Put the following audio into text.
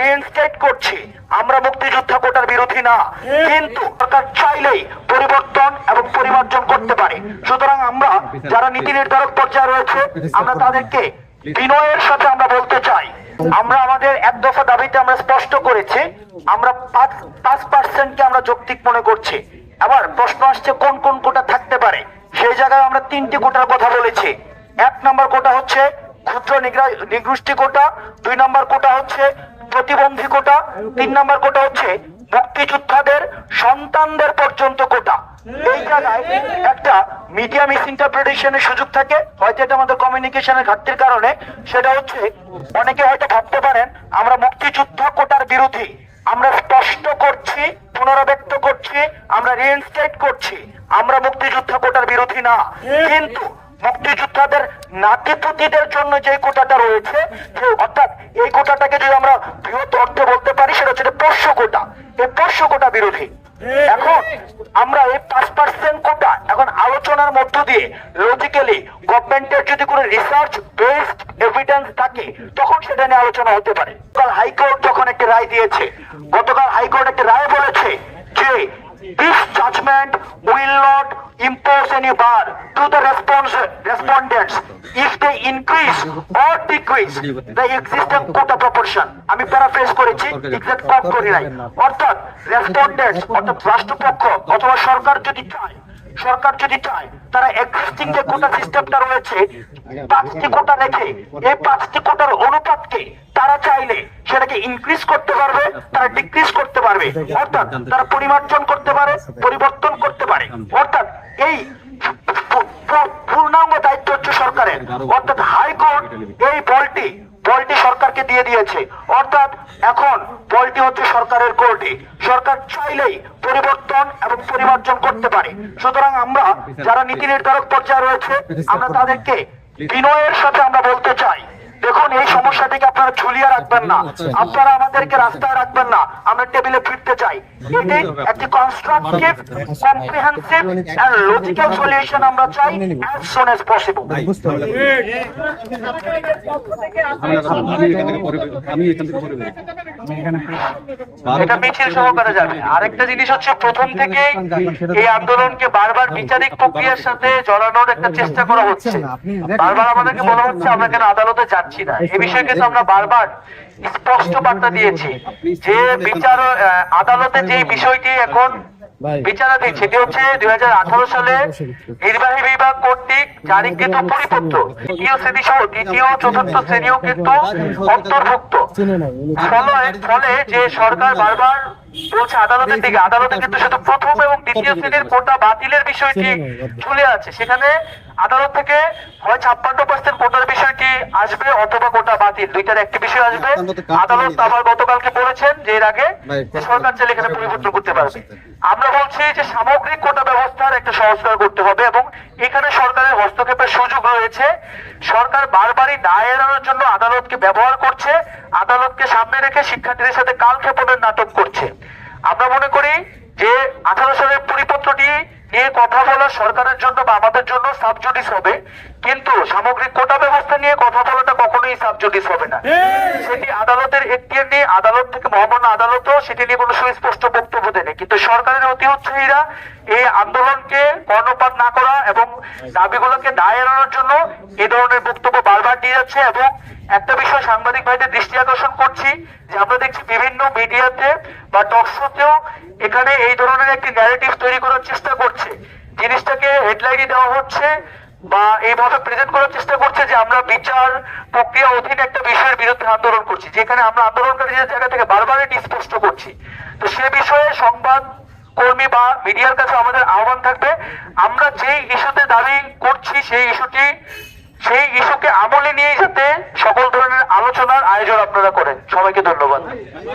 Reinstate করছি। আমরা মুক্তিযোদ্ধা কোটার বিরোধী না। কিন্তু সরকার চাইলেই পরিবর্তন এবং পরিমার্জন করতে পারে। সুতরাং আমরা যারা নীতি নির্ধারক পর্যায়ে রয়েছে, আমরা তাদেরকে বিনয়ের সাথে আমরা বলতে চাই। আমরা আমাদের এক দফা দাবিতে আমরা স্পষ্ট করেছি, আমরা পাঁচ পাঁচ পার্সেন্টকে আমরা যৌক্তিক মনে করছি। আবার প্রশ্ন আসছে, কোন কোন কোটা থাকতে পারে? সেই জায়গায় আমরা তিনটি কোটার কথা বলেছি। এক নম্বর কোটা হচ্ছে ক্ষুদ্র নিগোষ্ঠী কোটা, দুই নম্বর কোটা হচ্ছে প্রতিবন্ধী কোটা। তিন নম্বর কোটা হচ্ছে মুক্তিযোদ্ধাদের, সন্তানদের পর্যন্ত কোটা। এই জায়গায় একটা মিডিয়া মিস ইন্টারপ্রিটেশনের সুযোগ থাকে। হয়তো এটা আমাদের কমিউনিকেশনের ঘাটতির কারণে। সেটা হচ্ছে, অনেকে হয়তো ভাবতে পারেন, আমরা মুক্তিযোদ্ধা কোটার বিরোধী। আমরা স্পষ্ট করছি, পুনরাবৃত্ত করছি, আমরা রিইনস্টেট করছি। আমরা মুক্তিযোদ্ধা কোটার বিরোধী না। কিন্তু মুক্তিযোদ্ধাদের নাতিপুতিদের জন্য যে কোটাটা রয়েছে অর্থাৎ এই কোটাটাকে এই পাঁচ পার্সেন্ট কোটা এখন আলোচনার মধ্য দিয়ে লজিক্যালি গভর্নমেন্টের যদি কোনো রিসার্চ বেসড এভিডেন্স থাকে তখন সেটা নিয়ে আলোচনা হতে পারে। গতকাল হাইকোর্ট যখন একটি রায় দিয়েছে গতকাল হাইকোর্ট একটা রায় বলেছে যে this judgement will not impose any bar to the response, respondents if they increase or decrease, the existing quota proportion, আমি প্যারাফ্রেজ করেছি এক্সাক্ট কোট করি নাই। অর্থাৎ রেসপন্ডেন্টস অর্থাৎ রাষ্ট্রপক্ষ অথবা সরকার যদি চায়, সরকার যদি চায়, তারা এক্সিস্টিং যে কোটা সিস্টেমটা রয়েছে, পাঁচটি কোটা রেখে এই পাঁচটি কোটার অনুপাতকে তারা চাইলে সেটাকে ইনক্রিজ করতে পারবে, তারা ডিক্রিজ করতে পারবে। অর্থাৎ তারা পরিমার্জন করতে পারে, পরিবর্তন করতে পারে। অর্থাৎ এই পূর্ণাঙ্গ দায়িত্ব হচ্ছে সরকারের। অর্থাৎ হাইকোর্ট এই বলটি বলটি সরকারকে দিয়ে দিয়েছে। অর্থাৎ এখন বলটি হচ্ছে সরকারের কোর্টে। সরকার চাইলেই পরিবর্তন এবং পরিমার্জন করতে পারে। সুতরাং আমরা যারা নীতি নির্ধারক পর্যায়ে রয়েছে, আমরা তাদেরকে বিনয়ের সাথে আমরা বলতে চাই। দেখুন এই সমস্যাটিকে আপনারা ঝুলিয়ে রাখবেন না? আপনারা আমাদেরকে রাস্তায় রাখবেন না। আমরা টেবিলে ফিরতে চাই। এটি একটি constructive comprehensive and logical solution আমরা চাই অ্যাজ সুন অ্যাজ পসিবল থেকে থেকে। এটা মিছিল সহকারে যাবে। আরেকটা জিনিস হচ্ছে প্রথম থেকেই এই আন্দোলনকে বারবার বিচারিক প্রক্রিয়ার সাথে জড়ানোর একটা চেষ্টা করা হচ্ছে। বারবার আমাদেরকে বলা হচ্ছে আমরা কেন আদালতে যাচ্ছি না। এই বিষয়ে কিন্তু আমরা বারবার স্পষ্ট বার্তা দিয়েছি যে বিচার আদালতে যে বিষয়টি এখন বিচারাধীন সেটি হচ্ছে দু হাজার আঠারো সালে নির্বাহী বিভাগ কর্তৃক জারিকৃত পরিপত্র। তৃতীয় শ্রেণি সহ তৃতীয় চতুর্থ শ্রেণীও কিন্তু অন্তর্ভুক্ত। ফলে যে সরকার বারবার বলছে আদালতের দিকে আদালতে কিন্তু শুধু প্রথম এবং দ্বিতীয় শ্রেণির কোটা বাতিলের বিষয়টি ঝুলে আছে। সেখানে আদালত থেকে হয় ছাপ্পান্ন পার্সেন্ট কোটার বিষয়টি আসবে অথবা কোটা বাতিল? দুইটার একটি বিষয় আসবে। আদালত আবার গতকালকে বলেছেন যে এর আগে সরকার চাইলে এখানে পরিবর্তন করতে পারবে। আমরা বলছি যে সামগ্রিক কোটা ব্যবস্থার একটা সংস্কার করতে হবে এবং এখানে সরকারের হস্তক্ষেপের সুযোগ রয়েছে। সরকার বারবারই দায় এড়ানোর জন্য আদালতকে ব্যবহার করছে। আদালতকে সামনে রেখে শিক্ষার্থীদের সাথে কালক্ষেপণের নাটক করছে। আমরা মনে করি যে আঠারো সালের পরিপত্রটি নিয়ে কথা বলা সরকারের জন্য বা আমাদের জন্য সাবজুডিস হবে। কিন্তু সামগ্রিক কোটা ব্যবস্থা নিয়ে কথা বলাটা কখনোই সাবজুডিস হবে না। সেটি আদালতের একটি নিয়ে আদালত থেকে মহামান্য আদালতও সেটি নিয়ে কোনো সুস্পষ্ট কিন্তু সরকারের অতি উৎসাহীরা এই আন্দোলনকে কর্ণপাত না করা এবং দাবিগুলোকে দায় এড়ানোর জন্য এ ধরনের বক্তব্য বারবার দিয়ে যাচ্ছে এবং একটা বিষয় সাংবাদিক ভাইদের দৃষ্টি আকর্ষণ করছি যে আমরা দেখছি বিভিন্ন মিডিয়াতে বা টক শোতেও এখানে এই ধরনের একটি ন্যারেটিভ তৈরি করার চেষ্টা করছে। জিনিসটাকে হেডলাইনে দেওয়া হচ্ছে বা এইভাবে প্রেজেন্ট করার চেষ্টা করছে যে আমরা বিচার প্রক্রিয়া অধীন একটা বিষয়ের বিরুদ্ধে আন্দোলন করছি, যেখানে আমরা আন্দোলনকারীদের জায়গা থেকে বারবার এটি স্পষ্ট করছি। সে বিষয়ে সংবাদ কর্মী বা মিডিয়ার কাছে আমাদের আহ্বান থাকবে। আমরা যে ইস্যুতে দাবি করছি, সেই ইস্যুটি, সেই ইস্যুকে আমলে নিয়ে যাতে সকল ধরনের আলোচনার আয়োজন আপনারা করেন। সবাইকে ধন্যবাদ।